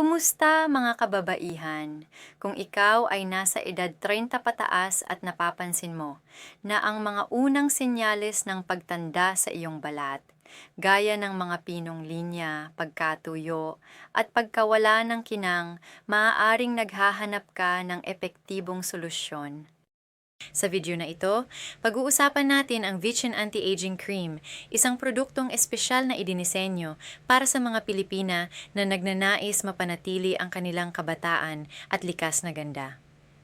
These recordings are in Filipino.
Kumusta mga kababaihan? Kung ikaw ay nasa edad 30 pataas at napapansin mo na ang mga unang senyales ng pagtanda sa iyong balat, gaya ng mga pinong linya, pagkatuyo, at pagkawala ng kinang, maaaring naghahanap ka ng epektibong solusyon. Sa video na ito, pag-uusapan natin ang Vichin Anti-Aging Cream, isang produktong espesyal na idinisenyo para sa mga Pilipina na nagnanais mapanatili ang kanilang kabataan at likas na ganda.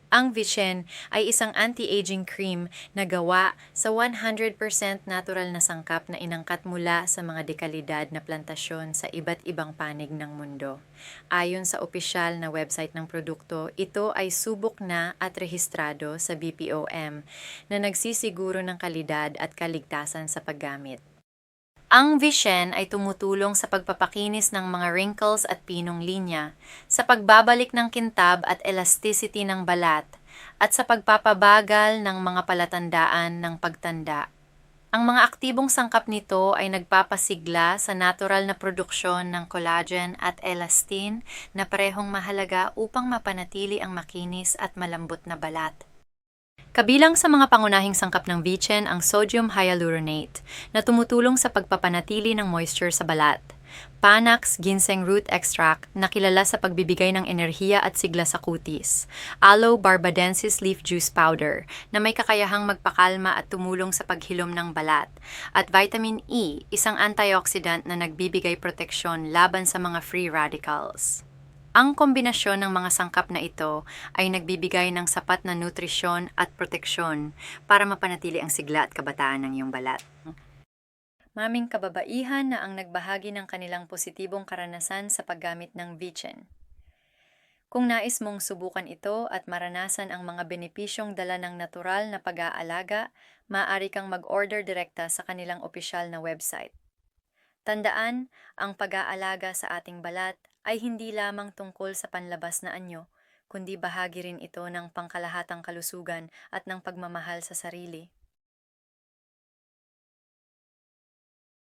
Ang Vichin ay isang anti-aging cream na gawa sa 100% natural na sangkap na inangkat mula sa mga dekalidad na plantasyon sa iba't ibang panig ng mundo. Ayon sa opisyal na website ng produkto, ito ay subok na at rehistrado sa BPOM na nagsisiguro ng kalidad at kaligtasan sa paggamit. Ang Vichen ay tumutulong sa pagpapakinis ng mga wrinkles at pinong linya, sa pagbabalik ng kintab at elasticity ng balat, at sa pagpapabagal ng mga palatandaan ng pagtanda. Ang mga aktibong sangkap nito ay nagpapasigla sa natural na produksyon ng collagen at elastin na parehong mahalaga upang mapanatili ang makinis at malambot na balat. Kabilang sa mga pangunahing sangkap ng Vichen ang sodium hyaluronate na tumutulong sa pagpapanatili ng moisture sa balat. Panax ginseng root extract na kilala sa pagbibigay ng enerhiya at sigla sa kutis. Aloe barbadensis leaf juice powder na may kakayahang magpakalma at tumulong sa paghilom ng balat. At vitamin E, isang antioxidant na nagbibigay proteksyon laban sa mga free radicals. Ang kombinasyon ng mga sangkap na ito ay nagbibigay ng sapat na nutrisyon at proteksyon para mapanatili ang sigla at kabataan ng iyong balat. Maming kababaihan na ang nagbahagi ng kanilang positibong karanasan sa paggamit ng Vichin. Kung nais mong subukan ito at maranasan ang mga benepisyong dala ng natural na pag-aalaga, maaari kang mag-order direkta sa kanilang opisyal na website. Tandaan, ang pag-aalaga sa ating balat ay hindi lamang tungkol sa panlabas na anyo, kundi bahagi rin ito ng pangkalahatang kalusugan at ng pagmamahal sa sarili.